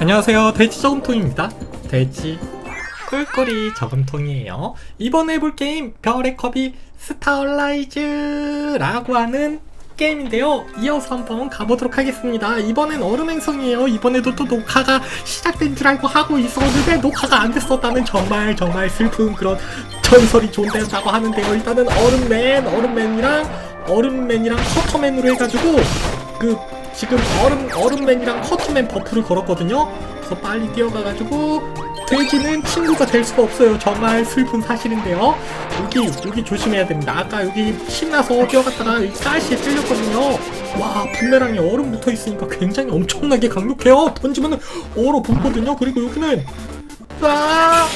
안녕하세요. 돼지 저금통입니다. 돼지 꿀꿀이 저금통이에요. 이번에 해볼 게임 별의 컵이 스타얼라이즈 라고 하는 게임인데요. 이어서 한번 가보도록 하겠습니다. 이번엔 얼음 행성이에요. 이번에도 또 녹화가 시작된 줄 알고 하고 있었는데 녹화가 안 됐었다는 정말 정말 슬픈 그런 전설이 존재한다고 하는데요. 일단은 얼음맨 얼음맨이랑 얼음맨이랑 커터맨으로 해가지고 그 지금 얼음 얼음맨이랑 커트맨 버프를 걸었거든요. 그래서 빨리 뛰어가가지고 돼지는 친구가 될 수가 없어요. 정말 슬픈 사실인데요. 여기 여기 조심해야 됩니다. 아까 여기 신나서 뛰어갔다가 여기 가시에 찔렸거든요. 와 부메랑에 얼음 붙어 있으니까 굉장히 엄청나게 강력해요. 던지면은 얼어 붙거든요. 그리고 여기는 아,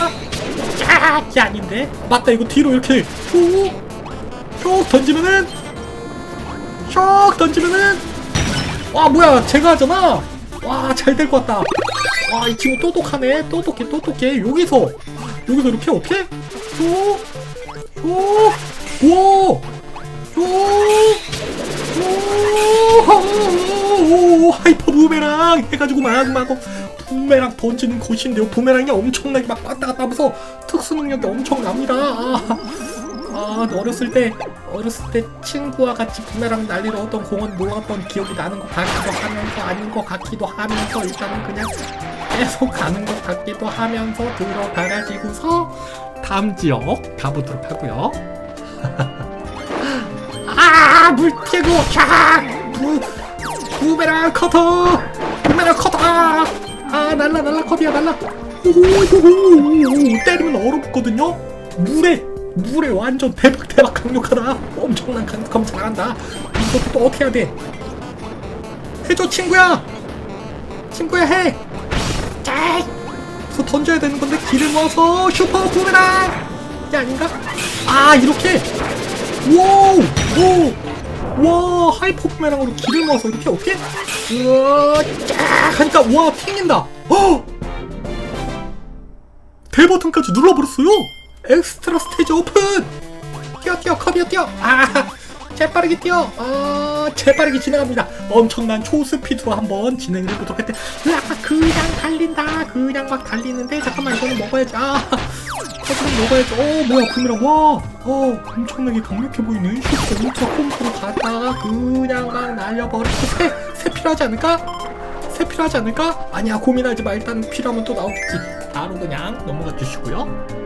아, 이 아닌데 맞다 이거 뒤로 이렇게 슉슉 던지면은 슉 던지면은 와 뭐야 제가 하잖아. 와 잘 될 것 같다. 와 이 친구 똑똑하네. 똑똑해 똑똑해. 여기서. 여기서 이렇게 어떻게? 오 하이퍼 부메랑 해가지고 막막 부메랑 던지는 곳인데요. 부메랑이 엄청나게 막 왔다 갔다 하면서 특수 능력이 엄청납니다 아. 아, 어렸을 때, 어렸을 때 친구와 같이 부메랑 날리러 어떤 공원 놀았던 기억이 나는 것 같기도 하면서 아닌 것 같기도 하면서 일단은 그냥 계속 가는 것 같기도 하면서 들어가가지고서 다음 지역 가보도록 하고요. 아, 샥! 부, 부메랑 커터! 부메랑 커터! 아, 아 날라, 날라, 컵이야, 날라! 오호호호 때리면 얼어붙거든요? 물에 물에 완전 대박 대박 강력하다. 엄청난 강력함 잘한다. 이것도 또 어떻게 해야 돼? 해줘 친구야! 친구야 해! 짤! 그래서 던져야 되는 건데 길을 모아서 슈퍼 부메랑 이게 아닌가? 아 이렇게! 와우! 와 하이퍼 부메랑으로 길을 모아서 이렇게 어떻게 우와 쫙 하니까 와 튕긴다! 어 벨버튼까지 눌러버렸어요 엑스트라 스테이지 오픈! 뛰어 뛰어 컵이야 뛰어! 아 재빠르게 뛰어! 아 재빠르게 진행합니다. 엄청난 초스피드로 한번 진행을 해보도록 했대 으아 그냥 달린다. 그냥 막 달리는데 잠깐만 이거는 먹어야지. 아 커브는 먹어야지. 어 뭐야 구미랑. 와 어 엄청나게 강력해 보이는 슈퍼 울트라 콤프로 갔다가 그냥 막 날려버리고 새, 새 필요하지 않을까? 새 필요하지 않을까? 아니야 고민하지 마. 일단 필요하면 또 나오겠지. 바로 그냥 넘어가 주시고요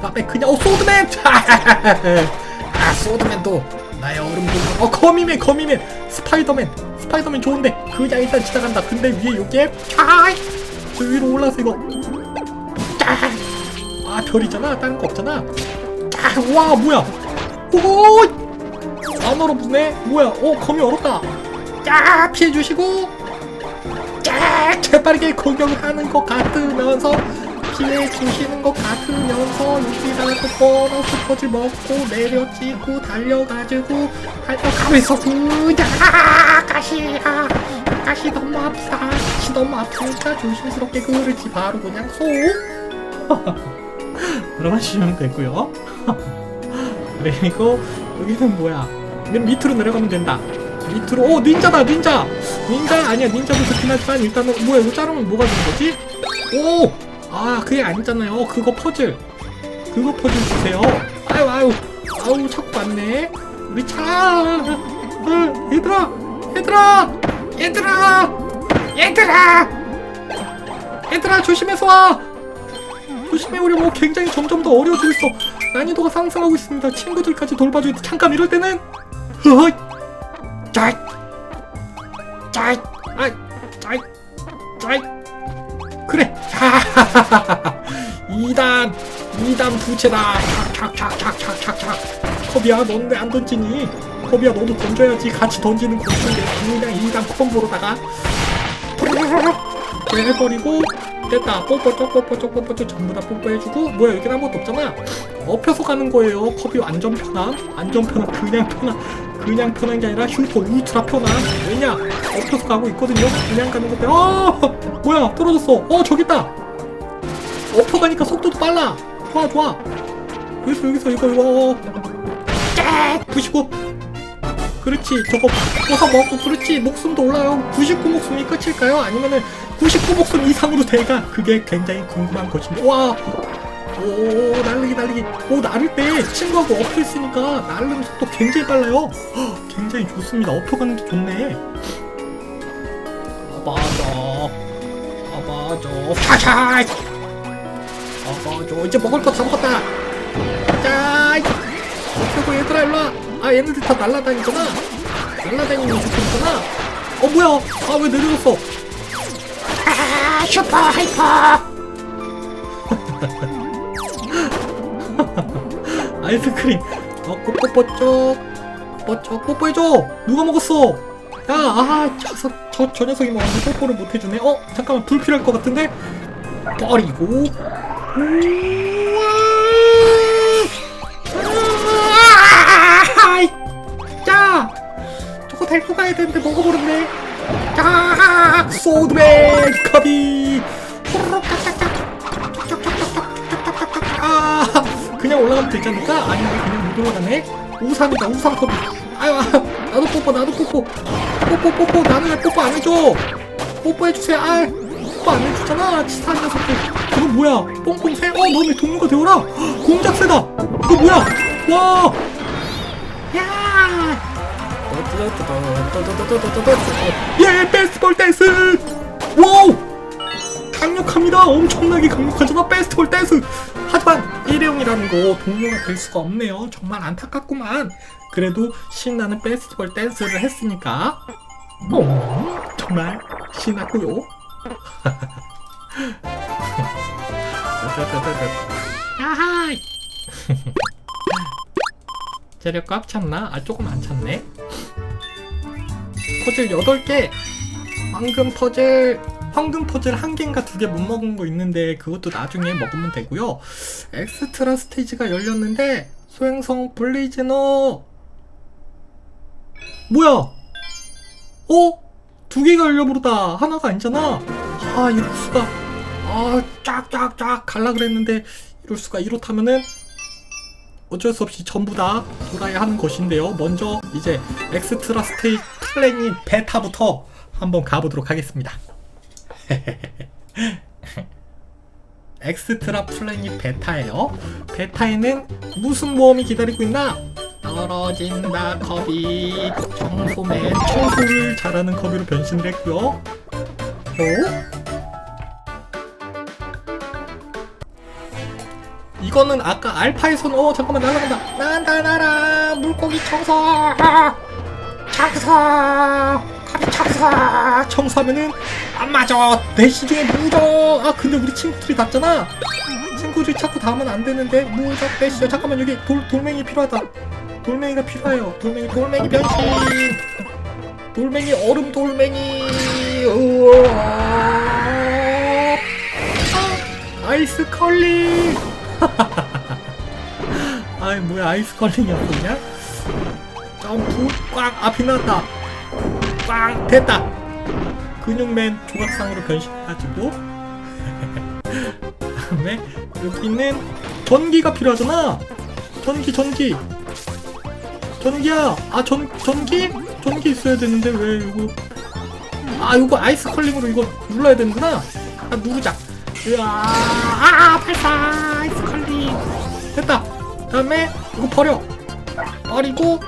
다음에 그냥 어 소드맨! 아 소드맨도 나의 얼음 공어 거미맨 거미맨. 스파이더맨. 스파이더맨 좋은데 그냥 일단 지나간다. 근데 위에 요게 쫙저 위로 올라서 이거. 쫙아 별이잖아. 다른 거 없잖아. 쫙와 뭐야? 오안 얼어붙네? 뭐야? 어 거미 얼었다. 쫙 피해주시고. 쫙 재빠르게 공격을 하는 것 같으면서 피해 주시는 것 같으면서 여기다가 또 보너스 퍼즐 먹고 내려찍고 달려가지고 달려가면서 그냥 가시야. 가시 너무 아프다. 가시 너무 아프니까 조심스럽게 그르지 바로 그냥 소. 들어가시면 되고요. 그리고 여기는 뭐야? 맨 밑으로 내려가면 된다. 밑으로. 오 닌자다 닌자. 닌자? 아니야 닌자도 좋긴 하지만 일단은 뭐야 이거 자르면 뭐가 되는 거지? 오! 아 그게 아니잖아요. 그거 퍼즐. 그거 퍼즐 주세요. 아유 아유. 아유 자꾸 왔네. 우리 차. 어, 얘들아. 얘들아. 얘들아. 얘들아. 얘들아 조심해서 와. 조심해. 우리 뭐 굉장히 점점 더 어려워지고 있어. 난이도가 상승하고 있습니다. 친구들까지 돼. 잠깐 이럴 때는. 허허 짜이. 짜이 이단 이단 부채다. 착착착착착착착 코비야 넌 왜 안 던지니? 코비야 너도 던져야지. 같이 던지는 공수인데 그냥 이단 콤보로다가 해버리고 됐다. 뽀뽀쪽 뽀뽀쪽 뽀뽀쪽 전부 다 뽀뽀해주고 뭐야 여기는 아무것도 없잖아. 업혀서 가는 거예요. 컵이 완전 편함? 완전 편함. 그냥 편함. 그냥 편한 게 아니라 슈퍼 울트라 편함 왜냐? 엎혀서 가고 있거든요. 그냥 가는 건데 어! 뭐야 떨어졌어. 어 저기 있다. 엎어 가니까 속도도 빨라. 좋아 좋아. 여기서 여기서 이거 이거 쫙 부시고. 그렇지. 저거 벗어 먹고 그렇지. 목숨도 올라요. 99 목숨이 끝일까요? 아니면은 99 목숨 이상으로 돼가? 그게 굉장히 궁금한 것입니다. 와 오, 날리기, 날리기. 오, 나를 때 친구하고 엎혀 있으니까 날르는 속도 굉장히 빨라요. 헉, 굉장히 좋습니다. 엎혀가는 게 좋네. 아바죠. 아바죠. 샤샤! 아바죠. 이제 먹을 거 다 먹었다. 자, 엎혀고 얘들아, 일로 와. 아, 얘네들 다 날라다니구나. 날라다니는 좋겠구나. 어, 뭐야? 아, 왜 내려졌어? 아, 슈퍼 하이퍼! 아이스크림. 어 뽀뽀뽀 쪽. 뽀뽀 뽀뽀해줘. 누가 먹었어? 야 아하 저, 저, 저 녀석이 먹었는데 뽀뽀를 못해주네. 어 잠깐만 불 필요할 것 같은데? 버리고. 우와! 자 저거 데리고 가야 되는데 먹어버렸네. 자 호로록 짝짝짝 아 그냥 올라가면 되지 않을까? 아니면 그냥 못 올라가네? 우산이다 우산 컵이 아유 아, 나도 뽀뽀 나도 뽀뽀 뽀뽀 뽀뽀 나는 왜 뽀뽀 안 해줘 뽀뽀해주세요 아 뽀뽀 안 해주잖아 치사한 녀석들 그거 뭐야 뽕뽕새 어 너네 동료가 되어라 헉, 공작새다 그거 뭐야 와 야! 예, 베스트볼 댄스! 와우! 강력합니다. 엄청나게 강력하잖아. 베스트 볼 댄스. 하지만 일회용이라는 거 동료가 될 수가 없네요. 정말 안타깝구만. 그래도 신나는 베스트 볼 댄스를 했으니까. 어, 정말 신났고요. 야하! 재료 꽉 찼나? 아 조금 안 찼네. 퍼즐 8개. 황금 퍼즐 황금 퍼즐 한 개인가 두 개 못 먹은 거 있는데 그것도 나중에 먹으면 되고요. 엑스트라 스테이지가 열렸는데 소행성 블레이즈너 뭐야? 어? 두 개가 열려버렸다. 하나가 아니잖아. 아 이럴 수가. 아 쫙쫙쫙 갈라 그랬는데 이럴 수가 이렇다면은 어쩔 수 없이 전부 다 돌아야 하는 것인데요. 먼저 이제 엑스트라 스테이지 플랜인 베타부터 한번 가보도록 하겠습니다. 엑스트라 플래닛 베타예요. 베타에는 무슨 모험이 기다리고 있나? 떨어진다 커비 청소맨 청소를 잘하는 커비로 변신을 했고요. 어? 이거는 아까 알파에선 어 잠깐만 날아간다 난다 날아 물고기 청소 청소 커비 청소 청소하면은 안 맞아. 내 시중에 무적 아 근데 우리 친구들이 닿잖아. 친구들이 자꾸 닿으면 안 되는데. 무적 대시죠 잠깐만 여기 돌, 돌멩이 필요하다. 돌멩이가 필요해요. 돌멩이 돌멩이 변신. 돌멩이 얼음 돌멩이. 우와. 아, 아이스 컬링. 아이 뭐야 아이스 컬링이었냐 점프 꽉 앞이 나왔다. 꽝. 됐다 근육맨 조각상으로 변신해가지고 다음에 여기는 전기가 필요하잖아. 전기 전기. 전기야. 아 전 전기? 전기 있어야 되는데 왜 이거? 아 이거 아이스 컬링으로 이거 눌러야 되는구나. 아 누르자. 으아 아 발사. 아이스 컬링. 됐다. 다음에 이거 버려. 버리고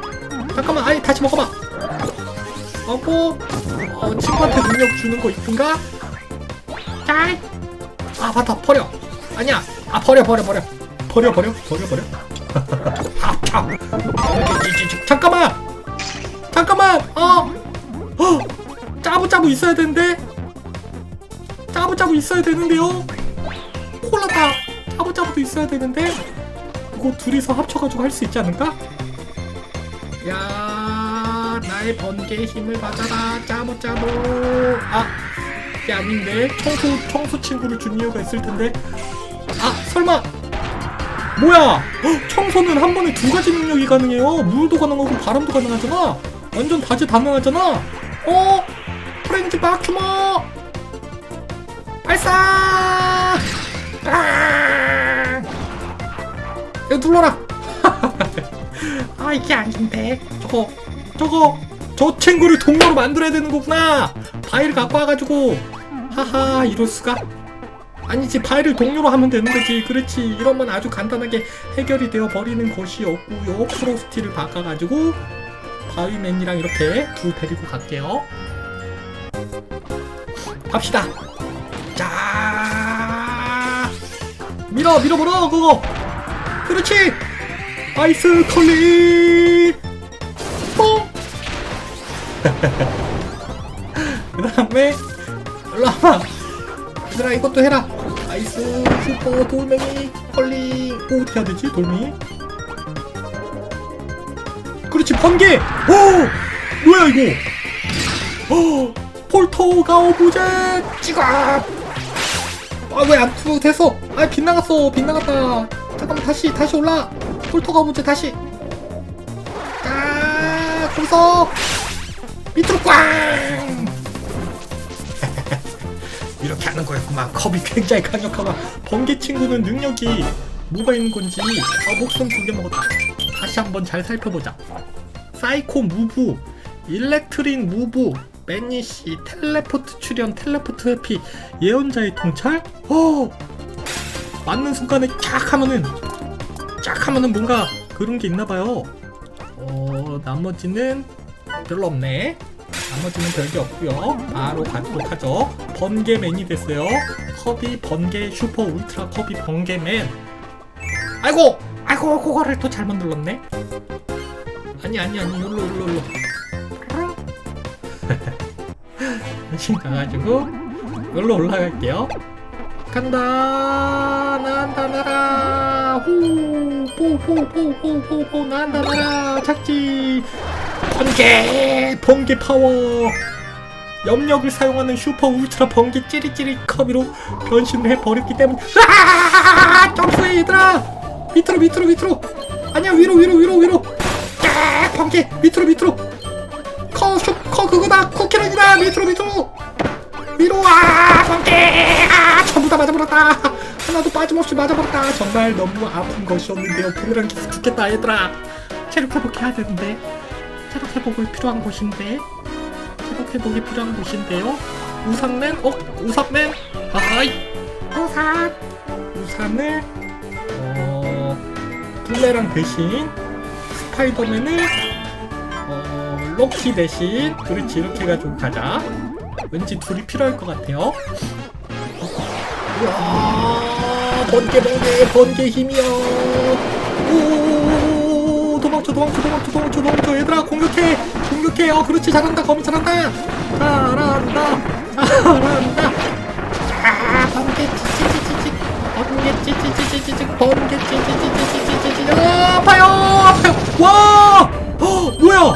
잠깐만 아이 다시 먹어봐. 하고 어, 친구한테 능력 주는 거 있든가? 짤. 아 맞다 버려. 아니야. 아 버려 버려 버려. 버려 버려 버려 버려. 아 참. 잠깐만. 잠깐만. 어. 어. 짜부짜부 있어야 되는데. 짜부짜부 있어야 되는데요. 콜라다. 짜부짜부도 있어야 되는데. 이거 둘이서 합쳐가지고 할 수 있지 않을까? 야 나의 번개의 힘을 받아라. 짜보짜보 아 이게 아닌데. 청소 청소 친구를 준 이유가 있을 텐데. 아 설마. 뭐야? 헉, 청소는 한 번에 두 가지 능력이 가능해요. 물도 가능하고 바람도 가능하잖아. 완전 다재다능하잖아. 어? 프렌즈 바큐머 발사! 아! 이거 눌러라. 아 이게 아닌데. 저거 저거 저 친구를 동료로 만들어야 되는 거구나. 바위를 갖고 와가지고. 하하 이럴 수가? 아니지 바위를 동료로 하면 되는 거지. 그렇지. 이러면 아주 간단하게 해결이 되어 버리는 것이 없고요. 프로스티를 바꿔가지고 바위맨이랑 이렇게 둘 데리고 갈게요. 갑시다. 자. 밀어 밀어버려 그거. 그렇지. 아이스 컬리. 뽕 그 다음에 올라와 얘들아 이것도 해라. 아이스 슈퍼 돌멩이 컬링 오 어떻게 해야 되지 돌멩이? 그렇지 번개! 오! 뭐야 이거? 오 폴터가 오브제! 찍어 아왜 안 투 됐어? 아 빗나갔어 빗나갔다. 잠깐만 다시 다시 올라. 폴터가 오브제 다시. 아 거기서 밑으로 꽝! 이렇게 하는 거였구만. 컵이 굉장히 강력하고 번개 친구는 능력이 뭐가 있는 건지 아 목숨 두 개 먹었다. 다시 한번 잘 살펴보자. 사이코 무브 일렉트린 무브 매니시 텔레포트 출연 텔레포트 회피 예언자의 통찰? 어! 맞는 순간에 쫙 하면은 쫙 하면은 뭔가 그런 게 있나봐요. 어 나머지는 별로 없네. 나머지는 별게 없고요. 바로 가도록 하죠. 번개맨이 됐어요. 커비 번개 슈퍼 울트라 커비 번개맨. 아이고! 아이고 그거를 또 잘못 눌렀네. 아니 아니 아니 일로 일로 일로. 다시 가가지고 여기로 올라갈게요. 간다! 난다 나라! 후포포포포포포 난다 나라! 착지 번개 번개 파워. 염력을 사용하는 슈퍼 울트라 번개 찌릿찌릿 커비로 변신을 해버렸기 때문에 아 점프해 얘들아! 밑으로 밑으로 밑으로! 아니야 위로 위로 위로 위로! 야 번개! 밑으로 밑으로! 커 슈 커 그거다! 쿠키런이다! 밑으로 밑으로! 위로 와 번개! 아 전부 다 맞아버렸다! 하나도 빠짐없이 맞아버렸다! 정말 너무 아픈 것이었는데요. 부메랑 계속 죽겠다 얘들아! 체력 회복해야 되는데 체력 회복이 필요한 곳인데 체력 회복이 필요한 곳인데요. 우산맨 어 우산맨 아하이. 우산. 우산을 어 부메랑 대신 스파이더맨을 어 럭키 대신 그렇지 이렇게 해가지고 가자. 왠지 둘이 필요할 것 같아요. 우와 번개 번개 번개 힘이여 오 도망쳐 얘들아 공격해. 공격해. 어 그렇지. 잘한다. 거미 잘한다. 잘한다. 잘한다. 아 번개 찌찌찌찌찌 번개 찌찌찌찌찌 번개 찌찌찌찌찌찌 아 아파요 아파요. 와! 어, 뭐야?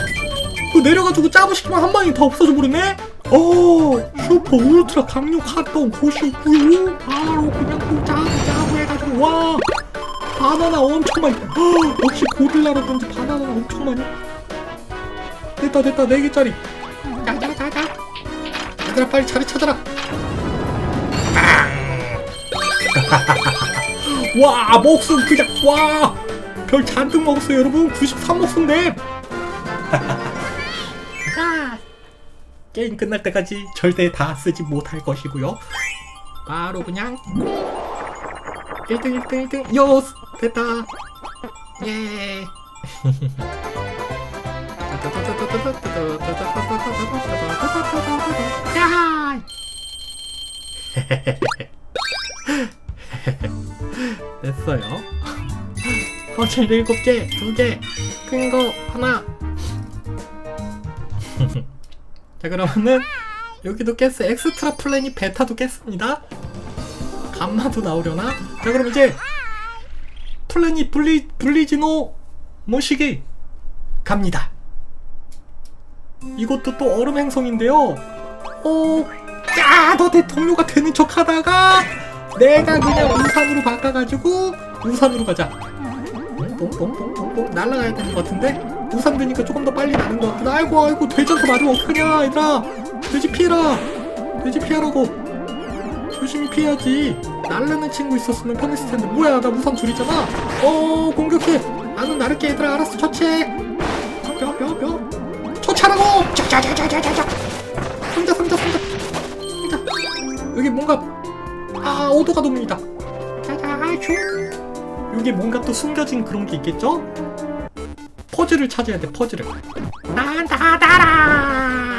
그 내려가지고 짜부시키면 한 방에 다 없어져 버리네? 오 슈퍼 울트라 강력했던 곳이고요. 바로 그냥 또 짜부 짜부 해가지고 와 바나나 엄청 많이. 헉, 역시 고릴라라든지 바나나 엄청 많이. 됐다 됐다. 네 개짜리. 자자자자. 얘들아 빨리 자리 찾아라. 와 목숨 그냥 와별 잔뜩 먹었어요 여러분. 93 목숨네 자. 게임 끝날 때까지 절대 다 쓰지 못할 것이고요. 바로 그냥 1등 1등 1등 요 됐다 예 야! 됐어요 버튼 일곱 개, 두 개, 큰 거 하나. 자 그러면은 여기도 깼어. 엑스트라 플래닛 베타도 깼습니다. 감마도 나오려나? 자 그럼 이제 플래닛 블리 블리지노 모시기 갑니다. 이것도 또 얼음 행성인데요. 어, 야, 너 대통령가 되는 척 하다가 내가 그냥 우산으로 바꿔가지고 우산으로 가자. 뽕뽕뽕뽕뽕 날아가야 되는 것 같은데 우산 드니까 조금 더 빨리 나는 것 같긴 아이고 아이고 돼지한테 맞으면 어떡하냐 얘들아 돼지 피해라 돼지 피하라고 조심히 피해야지. 날르는 친구 있었으면 편했을 텐데. 뭐야 나 우산 둘이잖아. 어 공격해. 나는 나를게 얘들아. 알았어 처치해. 뼈뼈뼈 타라고! 자자자자자자 상자 상자 상자. 상자. 여기 뭔가 아 오도가 돕니다. 자자 슈 여기 뭔가 또 숨겨진 그런 게 있겠죠? 퍼즐을 찾아야 돼 퍼즐을. 나다다라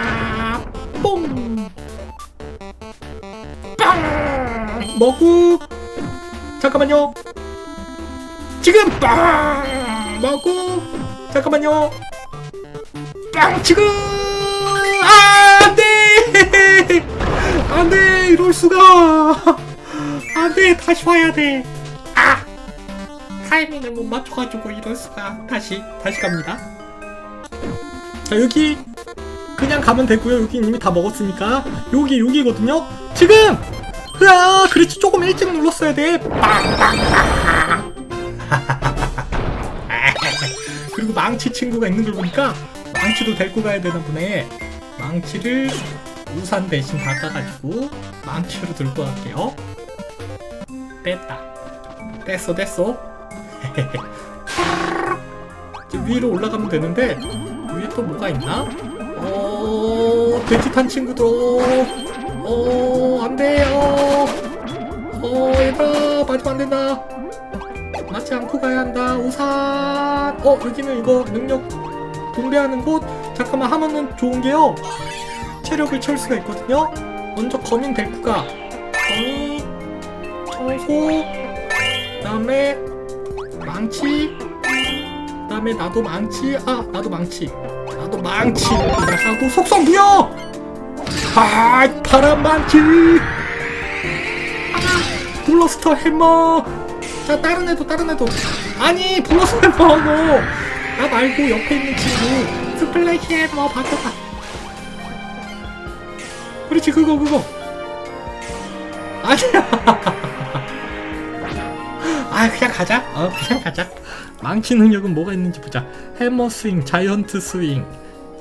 먹고. 잠깐만요. 지금 빵! 먹고. 잠깐만요. 빵! 지금! 아 안돼! 안돼! 이럴 수가. 안돼! 다시 와야 돼아! 타이밍을 못 맞춰가지고 이럴 수가. 다시 다시 갑니다. 자 여기 그냥 가면 되고요. 여기 이미 다 먹었으니까. 여기 여기거든요. 지금 으아 그렇지. 조금 일찍 눌렀어야 돼. 그리고 망치 친구가 있는 걸 보니까 망치도 데리고 가야 되나 보네. 망치를 우산 대신 바꿔가지고 망치로 들고 갈게요. 뺐다. 뺐어 뺐어. 위로 올라가면 되는데 위에 또 뭐가 있나? 어 돼지탄 친구들 어 안 돼요. 어 얘들아 맞으면 안 된다. 맞지 않고 가야 한다. 우산. 어 여기는 이거 능력 분배하는 곳. 잠깐만 하면은 좋은 게요. 체력을 채울 수가 있거든요. 먼저 거민 데리고 가 거민 청소 그 다음에 망치 그 다음에 나도 망치. 아 나도 망치. 나도 망치. 하고 속성 부여! 아 파란 아, 블러스터 해머. 자 다른 애도 다른 애도. 아니 블러스터 해머 너나 말고 옆에 있는 친구. 스플래시 해머 바꿔봐 그렇지 그거 그거. 아니야. 아 그냥 가자. 어 그냥 가자. 망치 능력은 뭐가 있는지 보자. 해머 스윙 자이언트 스윙.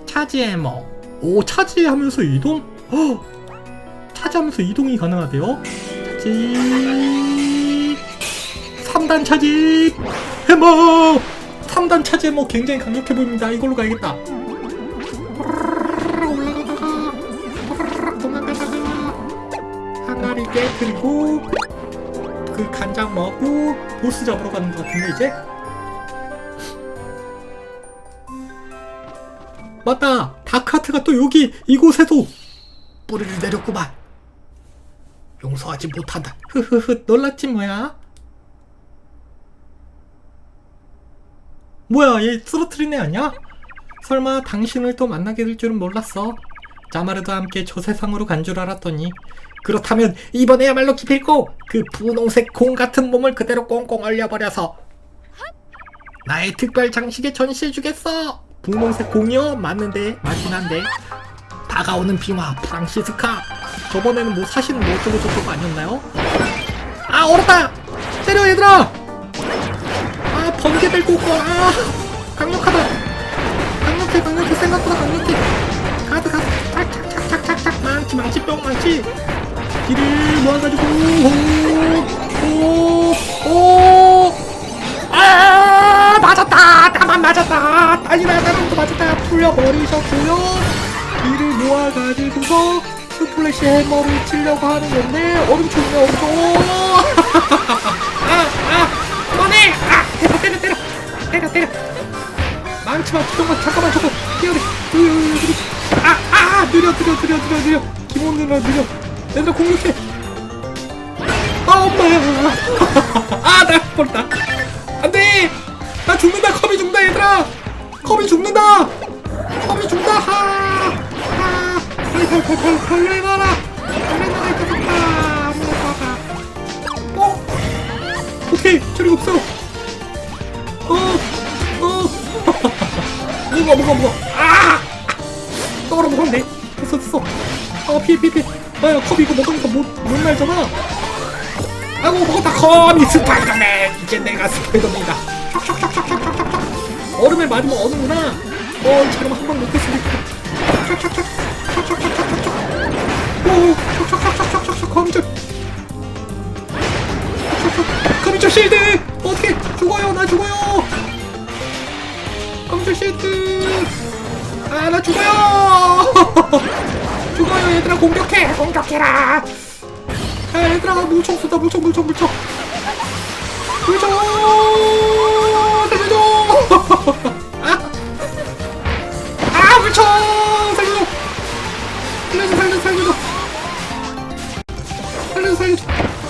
차지 해머. 오 차지하면서 이동? 어 차지하면서 이동이 가능하대요. 차지 3단 차지 해머! 3단 차지 해머 굉장히 강력해 보입니다. 이걸로 가야겠다. 항아리 깨뜨리고 그 간장 먹고 보스 잡으러 가는 것 같은데 이제 맞다 다크하트가 또 여기 이곳에도 뿌리를 내렸구만 용서하지 못한다. 흐흐흐 놀랐지 뭐야? 뭐야 얘 쓰러트린 애 아니야? 설마 당신을 또 만나게 될 줄은 몰랐어. 자마르도 함께 저 세상으로 간 줄 알았더니 그렇다면 이번에야말로 기필코 그 분홍색 공 같은 몸을 그대로 꽁꽁 얼려버려서 나의 특별 장식에 전시해주겠어. 분홍색 공이요? 맞는데 맞긴 한데. 다가오는 빙화 프랑시스카 저번에는 뭐 사시는 뭐 어쩌고 저쩌고 아니었나요? 아 얼었다! 때려 얘들아! 아 번개 들고 있고 아 강력하다. 강력해 강력해. 생각보다 강력해. 가드 가드 착착착착착착. 망치 망치 뿅 망치 길을 모아가지고 오오오아 맞았다. 나만 맞았다. 아니나 나만 또 맞았다. 풀려버리셨고요. 길을 모아가지고서 스플래시 해머를 치려고 하는 건데 엄청 엄청 아아 그만해 아 때려 때려 때려. 때려 때려. 망치 망치 잠깐만 잠깐만 저거 뛰어내 아아 느려 느려 느려 느려 느려. 기본 느려 느려. 얘들아 공격해. 아 엄마야 아나 버렸다. 안돼. 나 죽는다. 컵이 죽는다 얘들아. 컵이 죽는다. 컵이 죽는다. 하 빨리 해놔라. 이 녀석아 아무나 어? 오케이. 저리 없어. 어어. 뭐가 뭐가 뭐가. 아! 떨어 먹었네. 됐어 됐어. 어 피해 피해 피해. 아야 컵 이거 먹으니까 못, 못 날잖아. 아이고 먹었다. 컵이 스파이더맨. 이제 내가 스파이더맨이다. 얼음에 맞으면 얼음구나. 어 잠깐만 먹겠습니다. 촥촥촥 촥촥촥촥촥 오 촥촥촥촥촥촥 거미줄 촥촥촥 거미줄 실드. 어떻게 죽어요. 나 죽어요. 거미줄 실드. 아 나 죽어요. 죽어요. 얘들아 공격해. 공격해라. 야 얘들아 물총 쏜다. 물총 물총 물총. 물총. 살려줘. 아, 아 물총. 살려줘 살려줘. 살려줘 살려줘 살려줘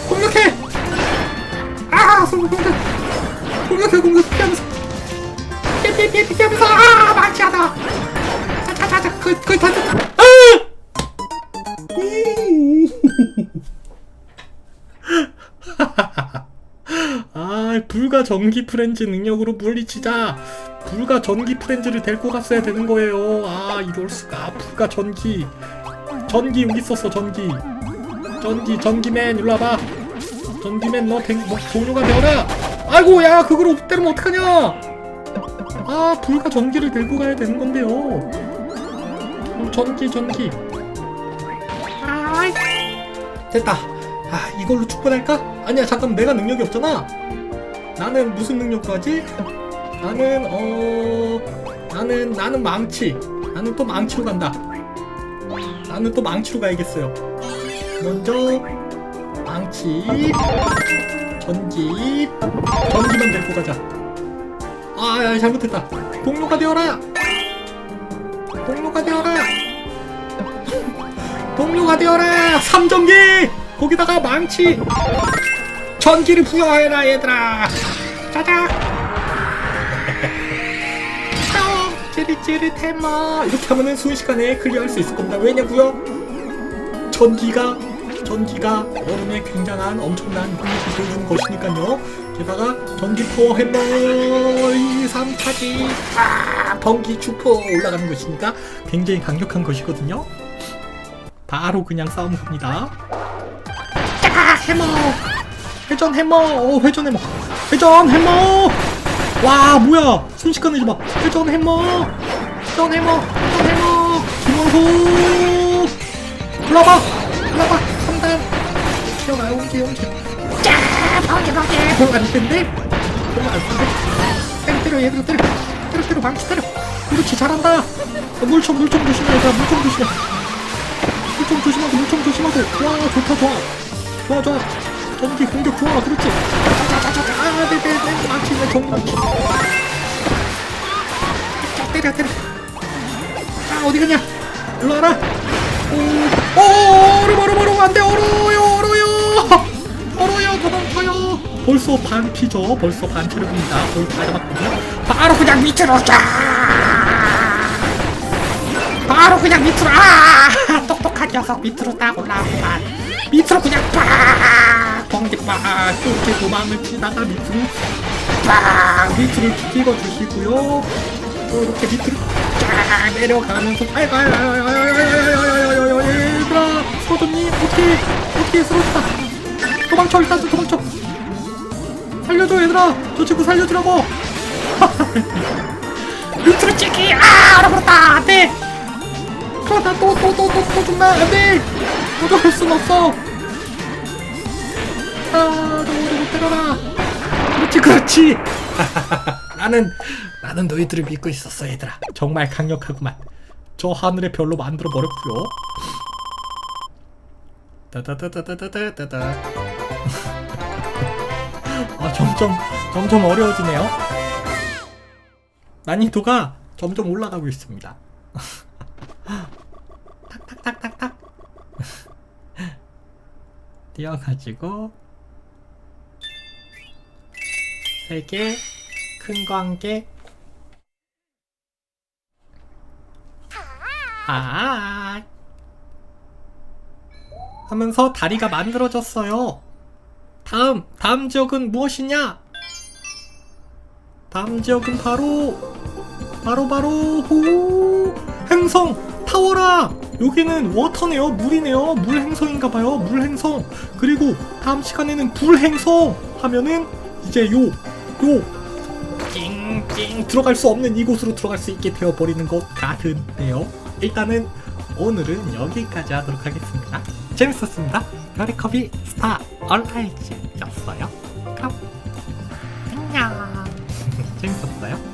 공격해 아손 공격 공격해 공격 피하면서 피해 피하면서 아 망치하다 자자자자 그, 그, 다, 다, 다. 아! 아, 불가 전기 프렌즈 능력으로 물리치자. 불가 전기 프렌즈를 데리고 갔어야 되는 거예요. 아, 이럴 수가. 불가 전기. 전기 여기 있었어, 전기. 전기, 전기맨, 일로 와봐. 전기맨, 너 댕, 뭐, 종료가 되어라. 아이고, 야, 그걸 때리면 어떡하냐. 아, 불가 전기를 들고 가야 되는 건데요. 어, 전기, 전기. 아이. 됐다. 아, 이걸로 충분할까? 아니야, 잠깐 내가 능력이 없잖아. 나는 무슨 능력으로 하지? 나는 어, 나는 나는 망치. 나는 또 망치로 간다. 나는 또 망치로 가야겠어요. 먼저 망치, 전기, 전기만 데리고 가자. 아, 야, 잘못했다. 동료가 되어라. 동료가 되어라. 동료가 되어라. 삼전기. 거기다가 망치. 전기를 부여해라 얘들아. 짜자. 찌릿찌릿해마 이렇게 하면은 순식간에 클리어할 수 있을 겁니다. 왜냐고요? 전기가 전기가 얼음에 굉장한 엄청난 능력을 보여주는 것이니까요. 게다가 전기 파워 해머 2, 3차지 아 번기 주포 올라가는 것이니까 굉장히 강력한 것이거든요. 바로 그냥 싸움 갑니다. 짜 해머! 회전 해머! 오 회전 해머! 회전 해머! 와 뭐야! 순식간에 봐 회전 해머! 회전 해머! 회전 해머! 김원호! 올라봐! 올라봐! 3단 옮겨 옮겨 짜 번개 번개 그럼 안 된대 그럼 안 된대 때려 때려 얘들아 때려 때려 때려 망치 때려 그렇지 잘한다 어, 물총 물총 조심해 얘들아 물총 조심해 물총 조심하고 물총 조심하고 와 좋다 좋아 좋아 좋아 전기 공격 좋아 그렇지 자자자자 아 네네네 망치 내 전기 망치 자 때려 때려 아 어디 가냐? 일로 와라. 오, 오 얼음 얼음 얼음 안돼 얼어 벌써 반피죠 벌써 반피를 봅니다 거의 다잡았거든요 바로 그냥 밑으로 쫙 바로 그냥 밑으로 아 똑똑한 녀석 밑으로 딱 올라와 밑으로 그냥 빡 번개 빡 이렇게 도망을 치다가 밑으로 빡 밑으로 찍어 주시고요 이렇게 밑으로 쫙 내려가면서 아이고 얘들아 서준이 어떻게 어떻게 쓰러졌다 도망쳐 일단 도망쳐 살려줘 얘들아. 저 친구 살려주라고. 밑으로 찍기. 아 얼어버렸다. 안돼. 그러다 또 또 또 또 또 죽나? 안돼. 도저할 순 없어. 아 너희를 때려라 그렇지 그렇지. 나는 나는 너희들을 믿고 있었어 얘들아. 정말 강력하구만. 저 하늘의 별로 만들어 버렸고요. 따다다다다다다다 아 점점 점점 어려워지네요 난이도가 점점 올라가고 있습니다 탁탁탁탁탁 띄어가지고 세개 큰 개. 아 하면서 다리가 만들어졌어요. 다음 다음 지역은 무엇이냐? 다음 지역은 바로 바로 바로 호 행성 타워라! 여기는 워터네요 물이네요. 물 행성인가봐요 물 행성. 그리고 다음 시간에는 불 행성 하면은 이제 요 요 찡찡 들어갈 수 없는 이곳으로 들어갈 수 있게 되어버리는 것 같은데요. 일단은 오늘은 여기까지 하도록 하겠습니다 재밌었습니다. 별의컵이 스타 얼라이즈였어요. 그럼 안녕. 재밌었어요?